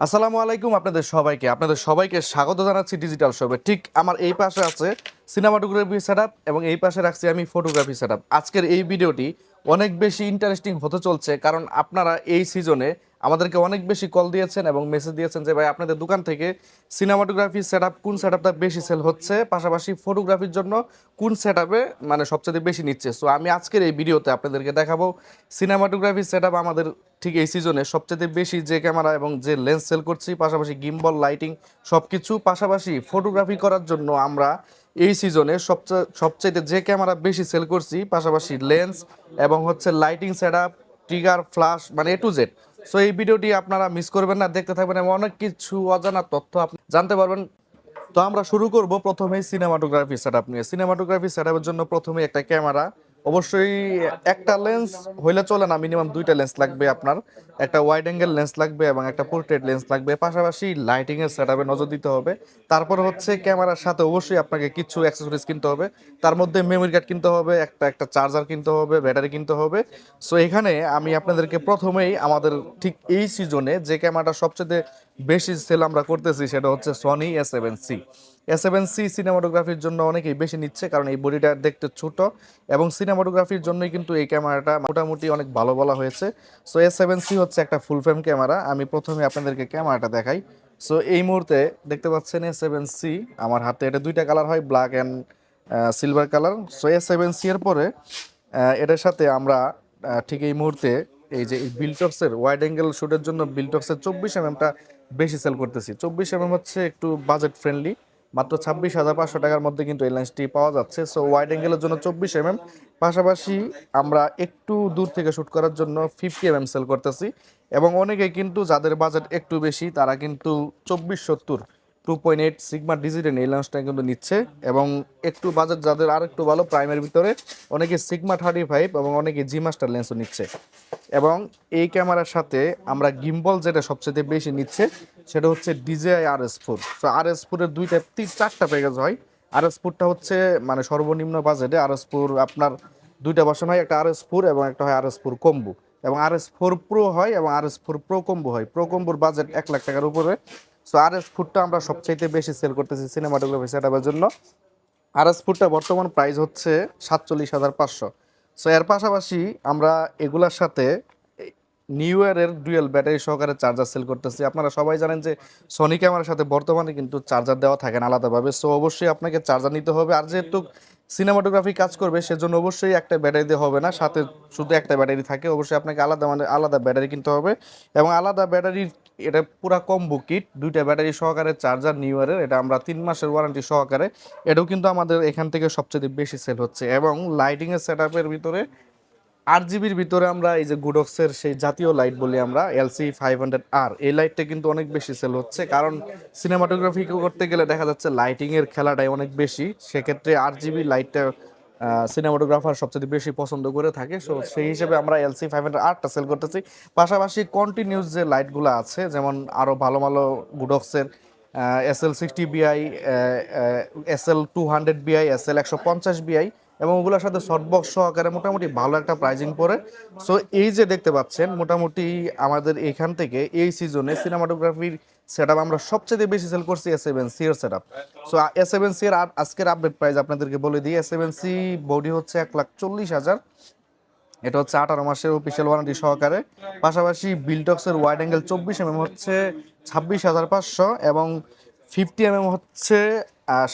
আসসালামু আলাইকুম আপনাদের সবাইকে। আপনাদের সবাইকে স্বাগত জানাচ্ছি ডিজিটাল শপে ঠিক আমার এই পাশে আছে সিনেমাটোগ্রাফি সেট এবং এই পাশে রাখছি আমি ফটোগ্রাফি সেট আজকের এই ভিডিওটি অনেক বেশি ইন্টারেস্টিং হতে চলছে কারণ আপনারা এই সিজনে আমাদেরকে অনেক বেশি কল দিয়েছেন এবং মেসেজ দিয়েছেন যে, ভাই, আপনাদের দোকান থেকে সিনেমাটোগ্রাফি সেট কোন সেট বেশি সেল হচ্ছে? পাশাপাশি ফটোগ্রাফির জন্য কোন সেট মানে সবচেয়ে বেশি নিচ্ছে? সো আমি আজকের এই ভিডিওতে আপনাদেরকে দেখাবো সিনেমাটোগ্রাফি সেট আমাদের ঠিক এই সিজনে সবচেয়ে বেশি যে ক্যামেরা এবং যে লেন্স সেল করছি, পাশাপাশি গিম্বল লাইটিং সব কিছু পাশাপাশি ফটোগ্রাফি করার জন্য আমরা এই সিজনে সবচেয়ে সবচেয়ে যে ক্যামেরা বেশি সেল করছি, পাশাপাশি লেন্স এবং হচ্ছে লাইটিং সেট ট্রিগার ফ্লাশ মানে এ টু জেড সো এই ভিডিওটি আপনারা মিস করবেন না, দেখতে থাকবেন এবং অনেক কিছু অজানা তথ্য আপনি জানতে পারবেন। তো আমরা শুরু করব প্রথমে সিনেমাটোগ্রাফি সেট আপ নিয়ে সিনেমাটোগ্রাফি সেট জন্য প্রথমে একটা ক্যামেরা। অবশ্যই একটা লেন্স হইলে চলে না মিনিমাম দুইটা লেন্স লাগবে আপনার। একটা ওয়াইড অ্যাঙ্গেল লেন্স লাগবে এবং একটা পোর্ট্রেট লেন্স লাগবে। পাশাপাশি লাইটিং এর সেট নজর দিতে হবে। তারপর হচ্ছে ক্যামেরার সাথে অবশ্যই আপনাকে কিছু অ্যাক্সেসরিজ কিনতে হবে। তার মধ্যে মেমোরি কার্ড কিনতে হবে, একটা একটা চার্জার কিনতে হবে ব্যাটারি কিনতে হবে। সো এখানে আমি আপনাদেরকে প্রথমেই আমাদের ঠিক এই সিজনে যে ক্যামেরাটা সবচেয়ে বেশি সেল আমরা করতেছি সেটা হচ্ছে Sony S seven C S seven C সিনেমাটোগ্রাফির জন্য অনেকেই বেশি নিচ্ছে কারণ এই বডিটা দেখতে ছোট এবং সিনেমাটোগ্রাফির জন্যই কিন্তু এই ক্যামেরাটা মোটামুটি অনেক ভালো বলা হয়েছে। সো এস সেভেন সি হচ্ছে একটা ফুল ফ্রেম ক্যামেরা আমি প্রথমে আপনাদেরকে ক্যামেরাটা দেখাই। সো এই মুহূর্তে দেখতে পাচ্ছেন এস সেভেন সি আমার হাতে। এটা দুইটা কালার হয় black and silver colour so S seven C এর পরে এটার সাথে আমরা ঠিক এই মুহূর্তে এই যে বিলটক্সের ওয়াইড অ্যাঙ্গেল শ্যুটের জন্য বিলটক্সের চব্বিশ এমএমটা বেশি সেল করতেছি। চব্বিশ এমএম হচ্ছে একটু বাজেট ফ্রেন্ডলি মাত্র ছাব্বিশ হাজার পাঁচশো টাকার মধ্যে কিন্তু এই লেন্সটি পাওয়া যাচ্ছে। সো ওয়াইড অ্যাঙ্গেলের জন্য চব্বিশ এমএম পাশাপাশি আমরা একটু দূর থেকে শ্যুট করার জন্য ফিফটি এমএম সেল করতেছি। এবং অনেকে কিন্তু যাদের বাজেট একটু বেশি, তারা কিন্তু চব্বিশ সত্তর two point eight Sigma digital এই লেন্সটা কিন্তু নিচ্ছে এবং একটু বাজেট যাদের আর একটু ভালো, প্রাইমের ভিতরে অনেকে সিগমা থার্টি ফাইভ এবং অনেকে জি মাস্টার লেন্সও নিচ্ছে। এবং এই ক্যামেরার সাথে আমরা গিম্বল যেটা সবচেয়ে বেশি নিচ্ছে সেটা হচ্ছে ডিজেআই আর এস ফোর। তো আর এস ফোরের দুইটা, তিন, চারটা প্যাকেজ হয়। আর এস ফোরটা হচ্ছে মানে সর্বনিম্ন বাজেটে আর এস ফোর আপনার দুইটা ভার্সন হয়, একটা আর এস ফোর এবং একটা হয় আর এস ফোর কম্বু। এবং আর এস ফোর প্রো হয় এবং R S four pro combo হয়। প্রো কম্বোর বাজেট এক লাখ টাকার উপরে। সো আর এস ফুডটা আমরা সবচাইতে বেশি সেল করতেছি সিনেমাটোগ্রাফি সেটআপের জন্য। আর এস ফুডটা বর্তমান প্রাইস হচ্ছে সাতচল্লিশ হাজার পাঁচশো। সো এর পাশাপাশি আমরা এগুলার সাথে নিউ ইয়ারের ডুয়েল ব্যাটারি সহকারে চার্জার সেল করতেছি। আপনারা সবাই জানেন যে সনি ক্যামেরার সাথে বর্তমানে কিন্তু চার্জার দেওয়া থাকে না আলাদাভাবে। সো অবশ্যই আপনাকে চার্জার নিতে হবে। আর যেহেতু সিনেমাটোগ্রাফি কাজ করবে, সেজন্য অবশ্যই একটা ব্যাটারি দিয়ে হবে না। সাথে শুধু একটা ব্যাটারি থাকে, অবশ্যই আপনাকে আলাদা মানে আলাদা ব্যাটারি কিনতে হবে। এবং আলাদা ব্যাটারির এটা পুরা কম্বো কিট দুইটা ব্যাটারি সহকারে চার্জার নিউ ইয়ারের এটা আমরা তিন মাসের ওয়ারেন্টি সহকারে। এটাও কিন্তু আমাদের এখান থেকে সবচেয়ে বেশি সেল হচ্ছে। এবং লাইটিংয়ের সেট ভিতরে আট জিবির ভিতরে আমরা এই যে গুডক্সের সেই জাতীয় লাইট বলি আমরা এলসি ফাইভ হান্ড্রেড আর এই লাইটটা কিন্তু অনেক বেশি সেল হচ্ছে। কারণ সিনেমাটোগ্রাফি করতে গেলে দেখা যাচ্ছে লাইটিং এর খেলাটাই অনেক বেশি। সেক্ষেত্রে আট জিবি লাইটটা সিনেমাটোগ্রাফার সবচেয়ে বেশি পছন্দ করে থাকে। সো সেই হিসেবে আমরা এলসি ফাইভ হান্ড্রেড আটটা সেল করতেছি। পাশাপাশি কন্টিনিউস যে লাইটগুলো আছে, যেমন আরও ভালো ভালো গুডক্সের S L sixty BI S L two hundred BI S L একশো পঞ্চাশ বিআই এবং ওগুলোর সাথে শর্টবক্স সহকারে মোটামুটি ভালো একটা প্রাইজিং পড়ে। সো এই যে দেখতে পাচ্ছেন, মোটামুটি আমাদের এখান থেকে এই সিজনে সিনেমাটোগ্রাফির সেট আমরা সবচেয়ে বেশি সেল করছি এস সেভেন সি এর set up so S seven C এর আজকের আপডেট প্রাইস আপনাদেরকে বলে দিই এস সেভেন সি বডি হচ্ছে এক লাখ চল্লিশ হাজার। এটা হচ্ছে আঠারো মাসের অফিসিয়াল ওয়ারেন্টি সহকারে। পাশাপাশি বিলটক্সের ওয়াইড অ্যাঙ্গেল চব্বিশ এমএম হচ্ছে ছাব্বিশ হাজার পাঁচশো এবং ফিফটি এমএম হচ্ছে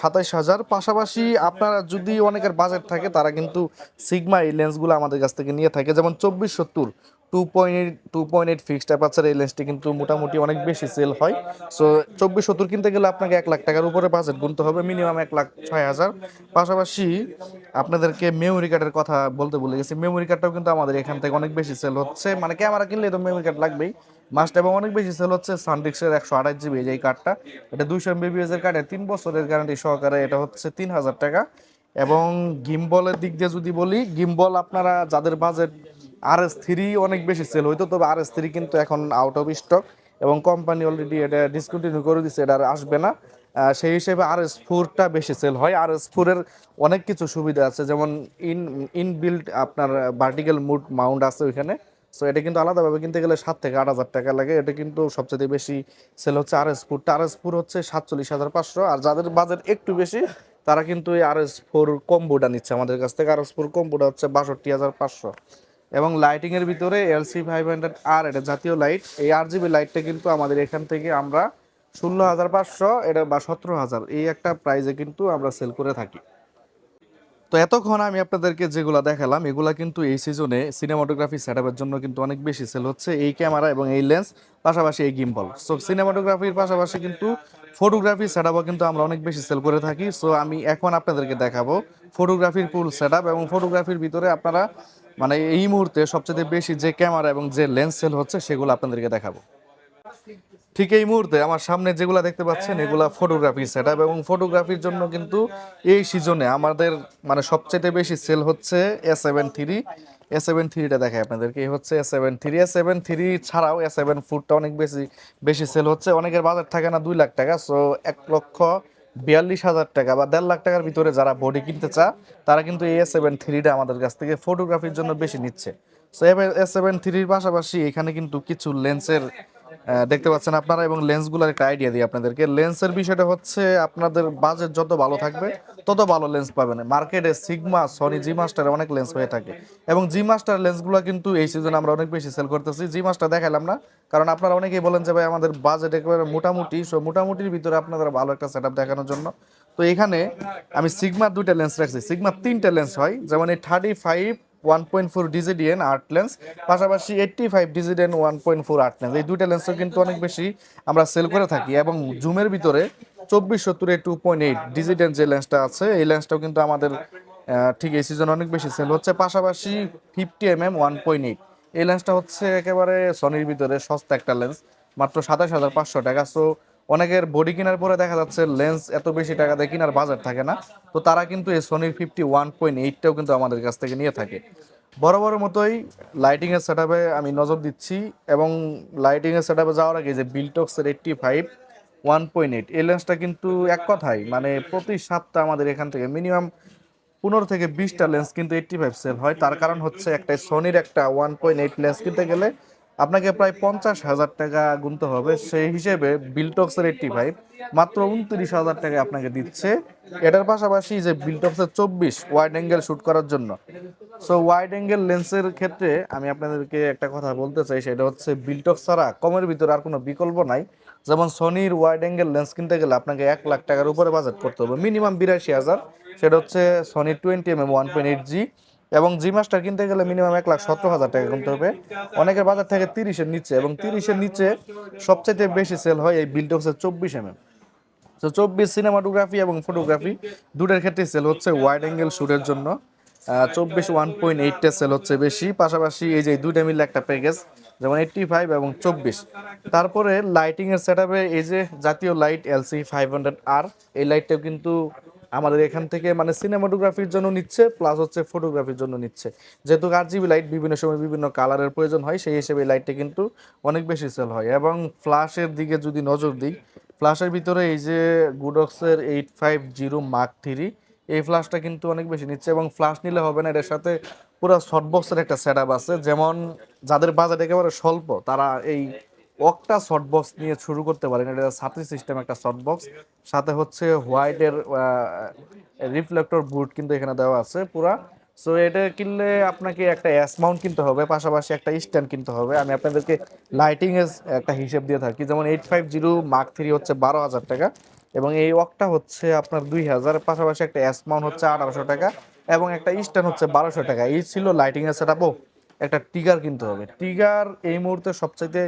সাতাইশ হাজার। পাশাপাশি আপনারা যদি অনেকের বাজেট থাকে, তারা কিন্তু সিগমা এই লেন্সগুলো আমাদের কাছ থেকে নিয়ে থাকে, যেমন চব্বিশ সত্তর। Two point two point fixed এই কিন্তু মোটামুটি অনেক বেশি সেল হয়। সো চব্বিশ সত্তর কিনতে গেলে আপনাকে এক লাখ টাকার উপরে বাজেট গুনতে হবে মিনিমাম এক লাখ ছয় হাজার। পাশাপাশি আপনাদেরকে মেমোরি কার্ডের কথা বলতে ভুলে গেছি। মেমোরি কার্ডটাও কিন্তু আমাদের এখান থেকে অনেক বেশি সেল হচ্ছে। মানে ক্যামেরা কিনলে তো মেমোরি কার্ড লাগবেই। মাস্ট এবং অনেক বেশি সেল হচ্ছে সানডিক্সের একশো আঠাশ জিবি এই কার্ডটা এটা দুইশো এমবিবিএস এর কার্ডে তিন বছরের গ্যারান্টি সহকারে এটা হচ্ছে তিন হাজার টাকা। এবং গিম্বলের দিক দিয়ে যদি বলি গিম্বল আপনারা যাদের বাজেট আর এস থ্রি অনেক বেশি সেল হইতো, তবে আর এস থ্রি কিন্তু এখন আউট অফ স্টক এবং কোম্পানি অলরেডি এটা ডিসকন্টিনিউ করে দিচ্ছে এটা আর আসবে না। সেই হিসেবে আর এস ফোরটা বেশি সেল হয়। আর এস ফোরের অনেক কিছু সুবিধা আছে, যেমন ইন ইনবিল্ট আপনার ভার্টিক্যাল মুড মাউন্ট আছে ওইখানে। সো এটা কিন্তু আলাদাভাবে কিনতে গেলে সাত থেকে আট হাজার টাকা লাগে। এটা কিন্তু সবচেয়ে বেশি সেল হচ্ছে R S four R S four হচ্ছে সাতচল্লিশ হাজার পাঁচশো। আর যাদের বাজেট একটু বেশি, তারা কিন্তু এই আর এস ফোর কম্বোটা নিচ্ছে আমাদের কাছ থেকে। আর এস ফোর কম্বোটা হচ্ছে বাষট্টি হাজার পাঁচশো। এবং লাইটিং এর ভিতরে এলসি ফাইভ হান্ড্রেড আর এটা জাতীয় লাইট এই আর জিবি লাইটটা কিন্তু আমাদের এখান থেকে আমরা ষোলো হাজার পাঁচশো, এটা বা সতেরো হাজার, এই একটা প্রাইজে কিন্তু আমরা সেল করে থাকি। তো এতক্ষণ আমি আপনাদেরকে যেগুলো দেখালাম, এগুলা কিন্তু এই সিজনে সিনেমাটোগ্রাফি সেটআপের জন্য কিন্তু অনেক বেশি সেল হচ্ছে এই ক্যামেরা এবং এই লেন্স পাশাপাশি এই গিম্বল সো সিনেমাটোগ্রাফির পাশাপাশি কিন্তু ফটোগ্রাফি সেটআপও কিন্তু আমরা অনেক বেশি সেল করে থাকি। সো আমি এখন আপনাদেরকে দেখাবো ফটোগ্রাফির ফুল সেটআপ এবং ফটোগ্রাফির ভিতরে আপনারা মানে এই মুহূর্তে সবচেয়ে বেশি যে ক্যামেরা এবং যে লেন্স সেল হচ্ছে, সেগুলো আপনাদেরকে দেখাবো। ঠিক এই মুহূর্তে আমার সামনে যেগুলো দেখতে পাচ্ছেন, এগুলো ফটোগ্রাফি সেট এবং ফটোগ্রাফির জন্য কিন্তু এই সিজনে আমাদের মানে সবচেয়ে বেশি সেল হচ্ছে A seven three A seven থ্রিটা দেখায় আপনাদেরকে, এই হচ্ছে A seven three A seven three ছাড়াও এ সেভেন ফুডটা অনেক বেশি বেশি সেল হচ্ছে। অনেকের বাজার থাকে না দুই লাখ টাকা সো এক লক্ষ বিয়াল্লিশ হাজার টাকা বা দেড় লাখ টাকার ভিতরে যারা বডি কিনতে চা তারা কিন্তু এ সেভেন থ্রিটা আমাদের কাছ থেকে ফটোগ্রাফির জন্য বেশি নিচ্ছে। সো এ সেভেন থ্রির পাশাপাশি এখানে কিন্তু কিছু লেন্সের দেখতে পাচ্ছেন আপনারা এবং লেন্সগুলোর একটা আইডিয়া দিই আপনাদেরকে। লেন্সের বিষয়টা হচ্ছে আপনাদের বাজেট যত ভালো থাকবে, তত ভালো লেন্স পাবেন। মার্কেটে সিগমা সনি জি মাস্টারে অনেক লেন্স হয়ে থাকে। এবং জি মাস্টার লেন্সগুলো কিন্তু এই সিজনে আমরা অনেক বেশি সেল করতেছি। জি মাস্টার দেখালাম না, কারণ আপনারা অনেকেই বলেন যে ভাই, আমাদের বাজেট একেবারে মোটামুটি সো মোটামুটির ভিতরে আপনাদের ভালো একটা সেট দেখানোর জন্য। তো এখানে আমি সিগমার দুইটা লেন্স রাখছি। সিগমার তিনটা লেন্স হয়, যেমন এই thirty five one point four DGDN art lens পাশাপাশি eighty five DGDN one point four art lens এই দুইটা লেন্সও কিন্তু অনেক বেশি আমরা সেল করে থাকি এবং জুমের ভিতরে চব্বিশ সত্তরের টু পয়েন্ট এইট ডিজিডিএন যে লেন্সটা আছে, এই লেন্সটাও কিন্তু আমাদের ঠিক এই সিজন অনেক বেশি সেল হচ্ছে। পাশাপাশি fifty M M one point eight এই লেন্সটা হচ্ছে একেবারে সনির ভিতরে সস্তা একটা লেন্স মাত্র সাতাশ হাজার পাঁচশো টাকা। সো অনেকের বডি কেনার পরে দেখা যাচ্ছে লেন্স এত বেশি টাকা দিয়ে কেনার বাজার থাকে না। তো তারা কিন্তু এই সনির ফিফটি ওয়ান পয়েন্ট এইটটাও কিন্তু আমাদের কাছ থেকে নিয়ে থাকে। বড় মতোই লাইটিংয়ের সেটআপে আমি নজর দিচ্ছি এবং লাইটিংয়ের সেটআপে যাওয়ার আগে যে বিলটক্সের eighty five one point eight এই লেন্সটা কিন্তু এক কথাই মানে প্রতি সপ্তাহে আমাদের এখান থেকে মিনিমাম পনেরো থেকে বিশটা লেন্স কিন্তু এইটটি ফাইভ সেল হয়। তার কারণ হচ্ছে একটা সনির একটা ওয়ান পয়েন্ট এইট লেন্স কিনতে গেলে আপনাকে প্রায় পঞ্চাশ হাজার টাকা গুনতে হবে। সেই হিসেবে বিলটক্সের এইটটি ফাইভ মাত্র উনত্রিশ হাজার টাকা আপনাকে দিচ্ছে। এটার পাশাপাশি যে বিলটক্সের চব্বিশ ওয়াইড অ্যাঙ্গেল শ্যুট করার জন্য। সো ওয়াইড অ্যাঙ্গেল লেন্সের ক্ষেত্রে আমি আপনাদেরকে একটা কথা বলতে চাই, সেটা হচ্ছে বিলটক্স ছাড়া কমের ভিতরে আর কোনো বিকল্প নাই। যেমন সনির ওয়াইড অ্যাঙ্গেল লেন্স কিনতে গেলে আপনাকে এক লাখ টাকার উপরে বাজেট করতে হবে মিনিমাম বিরাশি হাজার। সেটা হচ্ছে Sony twenty M M one point eight G এবং জি মাস্টার কিনতে গেলে মিনিমাম এক লাখ সতেরো হাজার টাকা কিনতে হবে। অনেকের বাজার থেকে তিরিশের নিচে এবং তিরিশের নিচে সবচেয়ে বেশি সেল হয় এই বিলটক্সের চব্বিশ এম এম তো চব্বিশ সিনেমাটোগ্রাফি এবং ফটোগ্রাফি দুটার ক্ষেত্রে সেল হচ্ছে ওয়াইড অ্যাঙ্গেল শ্যুটের জন্য। চব্বিশ ওয়ান পয়েন্ট এইটটা সেল হচ্ছে বেশি। পাশাপাশি এই যে দুইটা মিলে একটা প্যাকেজ যেমন এইটটি ফাইভ এবং চব্বিশ। তারপরে লাইটিংয়ের সেট এই যে জাতীয় লাইট এলসি ফাইভ হান্ড্রেড আর এই লাইটটাও কিন্তু আমাদের এখান থেকে মানে সিনেমাটোগ্রাফির জন্য নিচ্ছে প্লাস হচ্ছে ফটোগ্রাফির জন্য নিচ্ছে। যেহেতু আর জিবি লাইট বিভিন্ন সময় বিভিন্ন কালারের প্রয়োজন হয়, সেই হিসেবে লাইটটা কিন্তু অনেক বেশি সেল হয়। এবং ফ্ল্যাশের দিকে যদি নজর দিই ফ্ল্যাশের ভিতরে এই যে গুডক্সের eight five zero mark three এই ফ্ল্যাশটা কিন্তু অনেক বেশি নিচ্ছে এবং ফ্ল্যাশ নিলে হবে না, এটার সাথে পুরো শর্টবক্সের একটা সেট আছে। যেমন যাদের বাজেট একেবারে স্বল্প, তারা এই অকটা শর্টবক্স নিয়ে শুরু করতে পারেন। এটা সাথী সিস্টেম একটা শর্ট বক্স সাথে হচ্ছে হোয়াইটের রিফ্লেক্টর বুট কিন্তু এখানে দেওয়া আছে পুরা। সো এটা কিনলে আপনাকে একটা অ্যাস মাউন্ট কিনতে হবে, পাশাপাশি একটা স্ট্যান্ড কিনতে হবে। আমি আপনাদেরকে লাইটিং এর একটা হিসেব দিয়ে থাকি। যেমন eight five zero mark three হচ্ছে বারো হাজার টাকা এবং এই ওয়াকটা হচ্ছে আপনার দুই হাজার, পাশাপাশি একটা অ্যাস মাউন্ট হচ্ছে আঠারোশো টাকা এবং একটা স্ট্যান্ড হচ্ছে বারোশো টাকা। এই ছিল লাইটিং এর সেটআপও একটা টিগার কিনতে হবে। টিগার এই মুহূর্তে সবচাইতে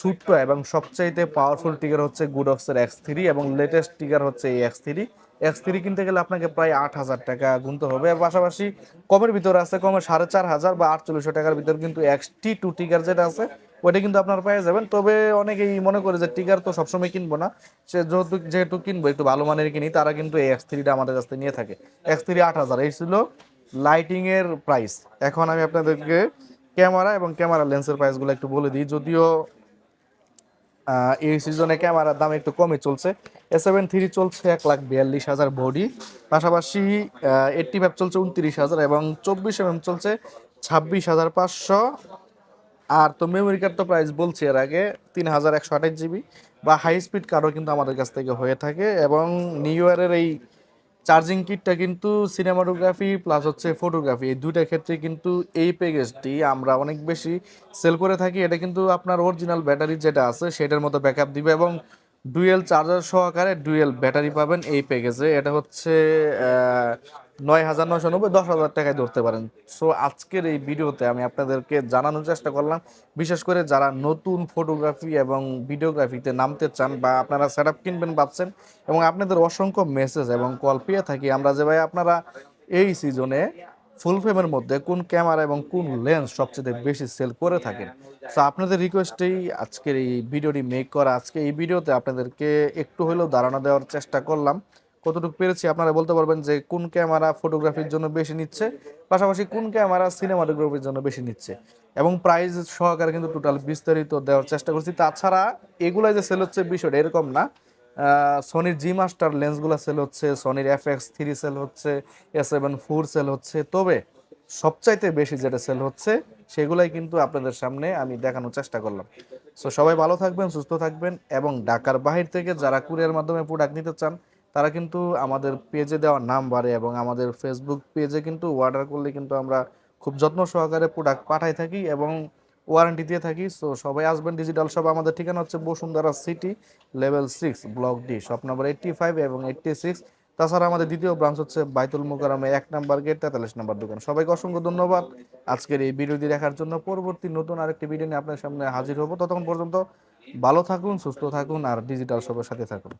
ছোট্ট এবং সবচাইতে পাওয়ারফুল টিগার হচ্ছে গুডক্সের এক্স থ্রি এবং লেটেস্ট টিগার হচ্ছে এই এক্স থ্রি এক্স থ্রি কিনতে গেলে আপনাকে প্রায় আট হাজার টাকা গুনতে হবে আর পাশাপাশি কমের ভিতরে আছে, কমে সাড়ে চার হাজার বা আটচল্লিশশো টাকার ভিতরে কিন্তু এক্স টি টু টিগার যেটা আছে, ওইটা কিন্তু আপনার পেয়ে যাবেন। তবে অনেকেই মনে করে যে টিগার তো সবসময় কিনবো না, সে যেহেতু যেহেতু কিনবো, একটু ভালো মানের কিনি, তারা কিন্তু এই এক্স থ্রিটা আমাদের কাছ থেকে নিয়ে থাকে। এক্স থ্রি আট হাজার, এই ছিল লাইটিংয়ের প্রাইস এখন আমি আপনাদেরকে ক্যামেরা এবং ক্যামেরা লেন্সের প্রাইসগুলো একটু বলে দিই। যদিও এই সিজনে ক্যামেরার দাম একটু কমই চলছে। এ সেভেন থ্রি চলছে এক লাখ বিয়াল্লিশ হাজার বডি পাশাপাশি এইটটি ফাইভ চলছে উনত্রিশ হাজার এবং চব্বিশ এম চলছে ছাব্বিশ হাজার পাঁচশো। আর তো মেমোরি কার্ড তো প্রাইস বলছি এর আগে, তিন হাজার একশো আঠাশ জিবি বা হাই স্পিড কার্ডও কিন্তু আমাদের কাছ থেকে হয়ে থাকে এবং নিউ ইয়ারের এই চার্জিং কিটটা কিন্তু সিনেমাটোগ্রাফি প্লাস হচ্ছে ফটোগ্রাফি এই দুইটা ক্ষেত্রে কিন্তু এই প্যাকেজটি আমরা অনেক বেশি সেল করে থাকি। এটা কিন্তু আপনার অরিজিনাল ব্যাটারি যেটা আছে, সেটার মতো ব্যাকআপ দিবে এবং ডুয়েল চার্জার সহকারে ডুয়েল ব্যাটারি পাবেন এই প্যাকেজে এটা হচ্ছে নয় হাজার নয়শো নব্বই, দশ হাজার টাকায় ধরতে পারেন। সো আজকের এই ভিডিওতে আমি আপনাদেরকে জানানোর চেষ্টা করলাম, বিশেষ করে যারা নতুন ফটোগ্রাফি এবং ভিডিওগ্রাফিতে নামতে চান বা আপনারা সেট আপ কিনবেন ভাবছেন এবং আপনাদের অসংখ্য মেসেজ এবং কল পেয়ে থাকি, আমরা যে ভাই আপনারা এই সিজনে ফুল ফ্রেমের মধ্যে কোন ক্যামেরা এবং কোন লেন্স সবচেয়ে বেশি সেল করে থাকেন? তো আপনাদের রিকোয়েস্টেই আজকের এই ভিডিওটি মেক করা, আজকে এই ভিডিওতে আপনাদেরকে একটু হলেও ধারণা দেওয়ার চেষ্টা করলাম। কতটুকু পেরেছি আপনারা বলতে পারবেন যে কোন ক্যামেরা ফটোগ্রাফির জন্য বেশি নিচ্ছে, পাশাপাশি কোন ক্যামেরা সিনেমাটোগ্রাফির জন্য বেশি নিচ্ছে। এবং প্রাইস সহকারে কিন্তু টোটাল বিস্তারিত দেওয়ার চেষ্টা করছি। তাছাড়া এগুলাই যে সেল হচ্ছে বিষয়টা এরকম না। সনির জি মাস্টার লেন্সগুলো সেল হচ্ছে সনির এফ এক্স থ্রি সেল হচ্ছে এস সেভেন ফোর সেল হচ্ছে। তবে সবচাইতে বেশি যেটা সেল হচ্ছে, সেগুলাই কিন্তু আপনাদের সামনে আমি দেখানোর চেষ্টা করলাম। সো সবাই ভালো থাকবেন, সুস্থ থাকবেন এবং ঢাকার বাহির থেকে যারা কুরিয়ার মাধ্যমে প্রোডাক্ট নিতে চান, তারা কিন্তু আমাদের পেজে দেওয়া নাম্বারে এবং আমাদের ফেসবুক পেজে কিন্তু অর্ডার করলে কিন্তু আমরা খুব যত্ন সহকারে প্রোডাক্ট পাঠাই থাকি এবং ওয়ারেন্টি দিয়ে থাকি। সো সবাই আসবেন ডিজিটাল শপ আমাদের ঠিকানা হচ্ছে Bashundhara city level six block D shop number eighty five এবং এইটটি সিক্স তাছাড়া আমাদের দ্বিতীয় ব্রাঞ্চ হচ্ছে বাইতুল মোকারমে এক নাম্বার গেট তেতাল্লিশ নাম্বার দোকান। সবাইকে অসংখ্য ধন্যবাদ। আজকের এই ভিডিওটি দেখার জন্য পরবর্তী নতুন আরেকটি ভিডিও নিয়ে আপনার সামনে হাজির হব। ততক্ষণ পর্যন্ত ভালো থাকুন, সুস্থ থাকুন আর ডিজিটাল শপের সাথে থাকুন।